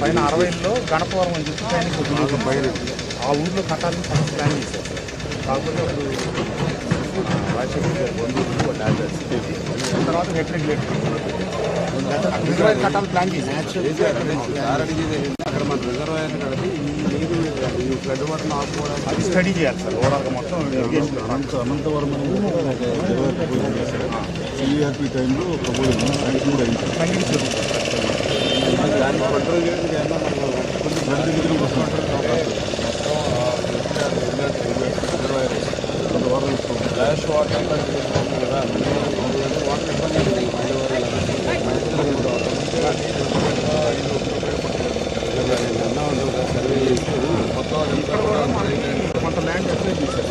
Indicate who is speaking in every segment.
Speaker 1: పైన అరవైలో గణపవరం అని చెప్పి పైన.
Speaker 2: పైన.
Speaker 1: ఆ ఊర్లో కట్టాలని ఫస్ట్ ప్లాన్ చేశారు. కాకపోతే రాజశేఖర్ గారి బంధువులు డాక్టర్స్ తర్వాత నెట్ రెగ్యులేటర్ రిజర్వాయర్ కట్టాలని ప్లాన్ చేశారు
Speaker 2: అక్కడ మన రిజర్వాయర్ కడితే ఈ నీరు ఈ ఫ్లడ్ వాటర్ ఆపుకోవడానికి
Speaker 1: అది స్టడీ చేయాలి సార్ ఓవరాల్గా మొత్తం
Speaker 3: అనంత అనంతవరం అనేది సిఆర్పి టైంలో ప్రపోజల్ కూడా అయింది.
Speaker 2: దాన్ని కంట్రోల్ చేయడానికి
Speaker 3: కొంచెం గంట దిగులు
Speaker 2: ఫ్లాష్ వాటర్ కదా వాటర్ ఇబ్బంది సర్వే చేసి మొత్తం
Speaker 1: కొంత ల్యాండ్ అప్లై చేశారు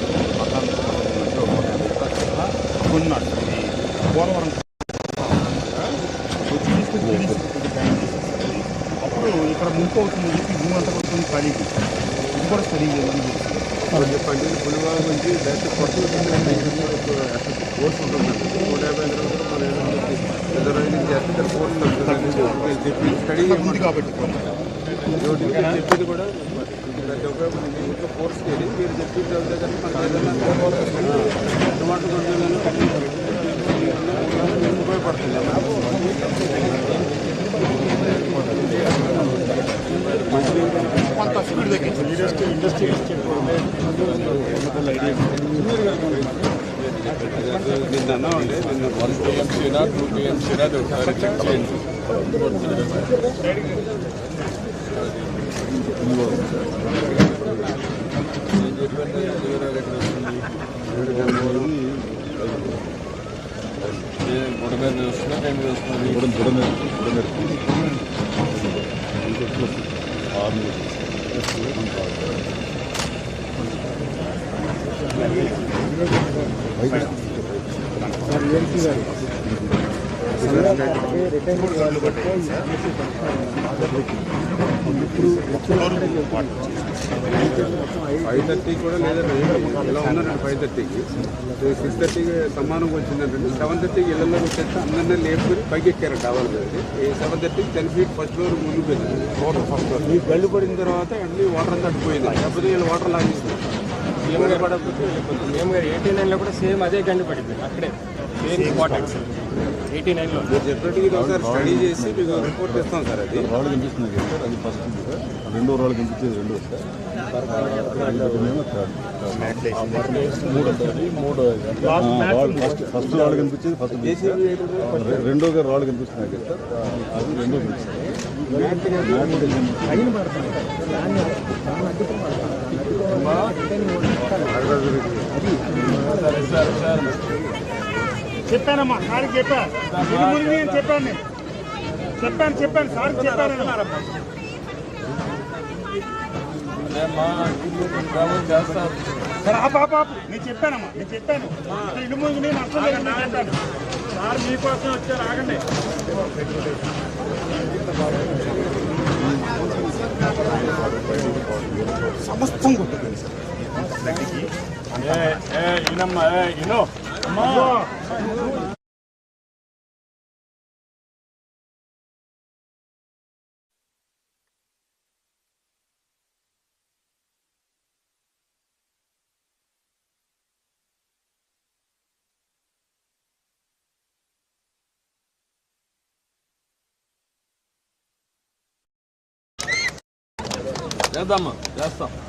Speaker 1: కొన్నాడు పోలవరం వచ్చి తీసుకొచ్చి రిలీజ్ కొద్దిగా టైం చేశారు సార్ అది. అప్పుడు ఇక్కడ ముంపు అవుతుంది చెప్పి భూమి అంతా కొట్టుకొని ఖాళీ చేశారు. ఇది కూడా స్టడీ చేయాలని
Speaker 2: చెప్పండి పులివాగు నుంచి డైరెక్ట్ కొత్త కోర్స్ ఉంటుంది. నూట యాభై చేస్తే ఇక్కడ కోర్స్ చెప్పి స్టడీ
Speaker 1: ఉంది కాబట్టి
Speaker 2: చెప్పింది కూడా ఇంట్లో కోర్స్ చేయాలి మీరు మనకు ఏదైనా టమాటో కొంచెం ఉపయోగపడుతుంది?
Speaker 1: స్పీడ్ తగ్గించారు
Speaker 3: ఇండస్ట్రీ
Speaker 2: నిన్న నిన్న వన్ టూ టీఎంసీనా అది ఒకసారి చెక్ చేయండి నేను చెప్పాను జీవరాలు చూస్తున్నా
Speaker 3: బుడమేరు బుడమేరు ఆరు
Speaker 2: ఫైవ్ థర్టీ కూడా లేదండి. ఇలా ఉన్నారండి ఫైవ్ థర్టీకి? సిక్స్ థర్టీకి సమానంగా వచ్చిందంటే సెవెన్ థర్టీకి ఇళ్ళలోకి వచ్చేస్తే అందరినీ లేపుకొని పైకి ఎక్కారు టవల్ ఈ సెవెన్ థర్టీకి టెన్ ఫీట్ ఫస్ట్ ఫ్లోర్ ముందు వెళ్ళింది వాటర్ ఫస్ట్ ఫ్లోర్ ఈ గళ్ళు పడిన తర్వాత అన్ని వాటర్ అంతా అడ్డుపోయింది లేకపోతే వీళ్ళు వాటర్ లాగేస్తుంది ఏమైనా పడకపోతే
Speaker 4: మేము ఎయిటీ నైన్లో కూడా సేమ్ అదే గండి పడింది. అక్కడే. సేమ్ ఇంపార్టెన్స్ ఎయిటీ నైన్లో
Speaker 2: మీరు చెప్పినట్టు ఇది ఒకసారి స్టడీ చేసి మీకు రిపోర్ట్ ఇస్తాం సార్ అది.
Speaker 3: రాళ్ళు కనిపిస్తున్నాయి కదా సార్ అది ఫస్ట్ రెండో రాళ్ళు కనిపించేది రెండో సార్. ఫస్ట్ ఫస్ట్ రాళ్ళు కనిపించేది ఫస్ట్ బీచ్ సార్. రె- రెండోగా రాళ్ళు కనిపిస్తున్నాయి కదా సార్. అది రెండో సార్.
Speaker 5: చెప్పానమ్మా సార్కి చెప్పాను ఇది మునిగి నేను చెప్పాను. నేను చెప్పాను చెప్పాను సార్కి చెప్పాను
Speaker 4: చేస్తాం
Speaker 5: సరే ఆ పాప ఆపు. నేను చెప్పానమ్మా నేను చెప్పాను. ఇల్లు మునిగి నేను అర్థం లేదు నేను చెప్పాను. సార్ మీకోసం వచ్చారు ఆగండి.
Speaker 1: సమస్తం కొట్టుకుంది సార్.
Speaker 5: ఇనమ్మా ఇనో Mano.
Speaker 4: Gel damı,
Speaker 2: gel sam.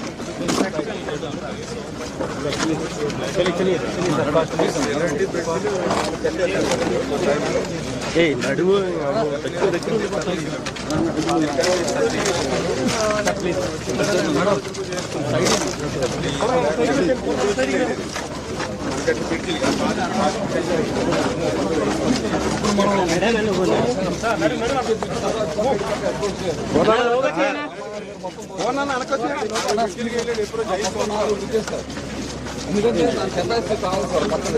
Speaker 2: चलिए चलिए ए नडुव देखो देखो मैडम मैंने बोला नडु
Speaker 5: नडु
Speaker 2: आप बोला होगा क्या
Speaker 1: ఎందుకంటే నాకు కెపాసిటీ కావాలి సార్. పక్కన